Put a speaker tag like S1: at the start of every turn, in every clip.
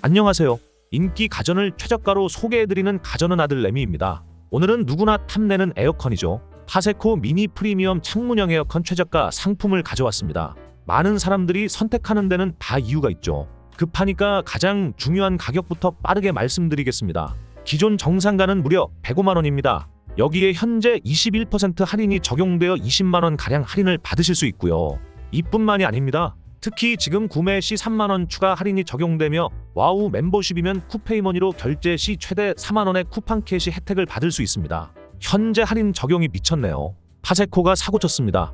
S1: 안녕하세요. 인기 가전을 최저가로 소개해드리는 가전은 아들 레미입니다. 오늘은 누구나 탐내는 에어컨이죠. 파세코 미니 프리미엄 창문형 에어컨 최저가 상품을 가져왔습니다. 많은 사람들이 선택하는 데는 다 이유가 있죠. 급하니까 가장 중요한 가격부터 빠르게 말씀드리겠습니다. 기존 정상가는 무려 105만 원입니다. 여기에 현재 21% 할인이 적용되어 20만 원 가량 할인을 받으실 수 있고요. 이뿐만이 아닙니다. 특히 지금 구매 시 3만 원 추가 할인이 적용되며 와우 멤버십이면 쿠페이머니로 결제 시 최대 4만 원의 쿠팡 캐시 혜택을 받을 수 있습니다. 현재 할인 적용이 미쳤네요. 파세코가 사고 쳤습니다.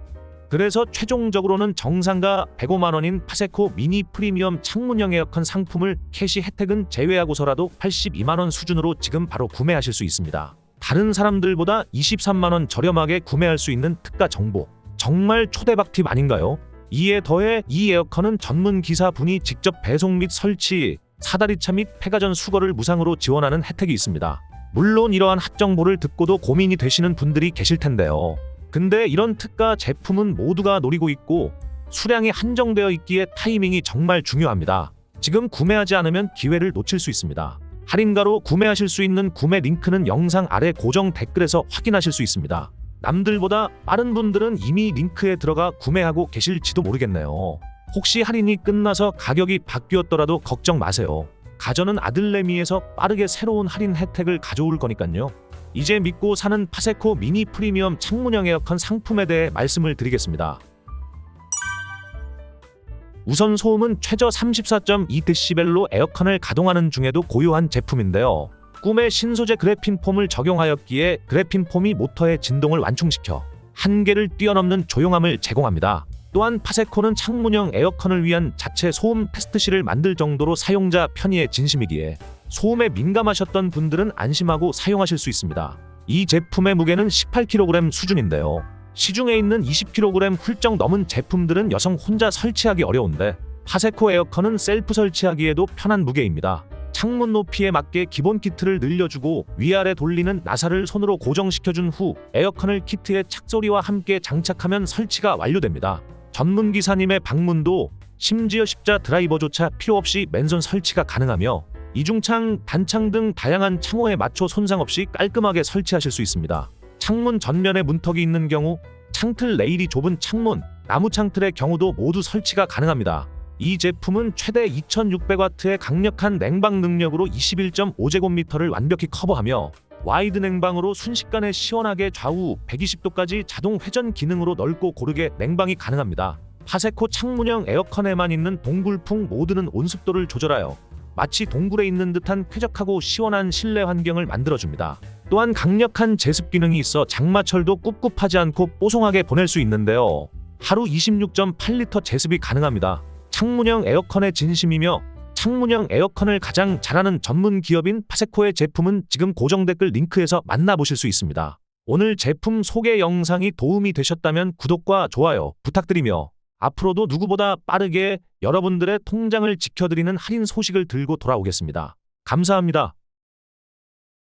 S1: 그래서 최종적으로는 정상가 105만 원인 파세코 미니 프리미엄 창문형 에어컨 상품을 캐시 혜택은 제외하고서라도 82만 원 수준으로 지금 바로 구매하실 수 있습니다. 다른 사람들보다 23만 원 저렴하게 구매할 수 있는 특가 정보. 정말 초대박 팁 아닌가요? 이에 더해 이 에어컨은 전문 기사분이 직접 배송 및 설치, 사다리차 및 폐가전 수거를 무상으로 지원하는 혜택이 있습니다. 물론 이러한 핫 정보를 듣고도 고민이 되시는 분들이 계실 텐데요. 근데 이런 특가 제품은 모두가 노리고 있고 수량이 한정되어 있기에 타이밍이 정말 중요합니다. 지금 구매하지 않으면 기회를 놓칠 수 있습니다. 할인가로 구매하실 수 있는 구매 링크는 영상 아래 고정 댓글에서 확인하실 수 있습니다. 남들보다 빠른 분들은 이미 링크에 들어가 구매하고 계실지도 모르겠네요. 혹시 할인이 끝나서 가격이 바뀌었더라도 걱정 마세요. 가전은 아들레미에서 빠르게 새로운 할인 혜택을 가져올 거니까요. 이제 믿고 사는 파세코 미니 프리미엄 창문형 에어컨 상품에 대해 말씀을 드리겠습니다. 우선 소음은 최저 34.2dB로 에어컨을 가동하는 중에도 고요한 제품인데요. 꿈의 신소재 그래핀 폼을 적용하였기에 그래핀 폼이 모터의 진동을 완충시켜 한계를 뛰어넘는 조용함을 제공합니다. 또한 파세코는 창문형 에어컨을 위한 자체 소음 테스트실을 만들 정도로 사용자 편의에 진심이기에 소음에 민감하셨던 분들은 안심하고 사용하실 수 있습니다. 이 제품의 무게는 18kg 수준인데요. 시중에 있는 20kg 훌쩍 넘은 제품들은 여성 혼자 설치하기 어려운데 파세코 에어컨은 셀프 설치하기에도 편한 무게입니다. 창문 높이에 맞게 기본 키트를 늘려주고 위아래 돌리는 나사를 손으로 고정시켜준 후 에어컨을 키트의 착소리와 함께 장착하면 설치가 완료됩니다. 전문 기사님의 방문도 심지어 십자 드라이버조차 필요 없이 맨손 설치가 가능하며 이중창, 단창 등 다양한 창호에 맞춰 손상 없이 깔끔하게 설치하실 수 있습니다. 창문 전면에 문턱이 있는 경우 창틀 레일이 좁은 창문, 나무 창틀의 경우도 모두 설치가 가능합니다. 이 제품은 최대 2600W의 강력한 냉방 능력으로 21.5제곱미터를 완벽히 커버하며 와이드 냉방으로 순식간에 시원하게 좌우 120도까지 자동 회전 기능으로 넓고 고르게 냉방이 가능합니다. 파세코 창문형 에어컨에만 있는 동굴풍 모드는 온습도를 조절하여 마치 동굴에 있는 듯한 쾌적하고 시원한 실내 환경을 만들어줍니다. 또한 강력한 제습 기능이 있어 장마철도 꿉꿉하지 않고 뽀송하게 보낼 수 있는데요. 하루 26.8리터 제습이 가능합니다. 창문형 에어컨의 진심이며 창문형 에어컨을 가장 잘하는 전문 기업인 파세코의 제품은 지금 고정 댓글 링크에서 만나보실 수 있습니다. 오늘 제품 소개 영상이 도움이 되셨다면 구독과 좋아요 부탁드리며 앞으로도 누구보다 빠르게 여러분들의 통장을 지켜드리는 할인 소식을 들고 돌아오겠습니다. 감사합니다.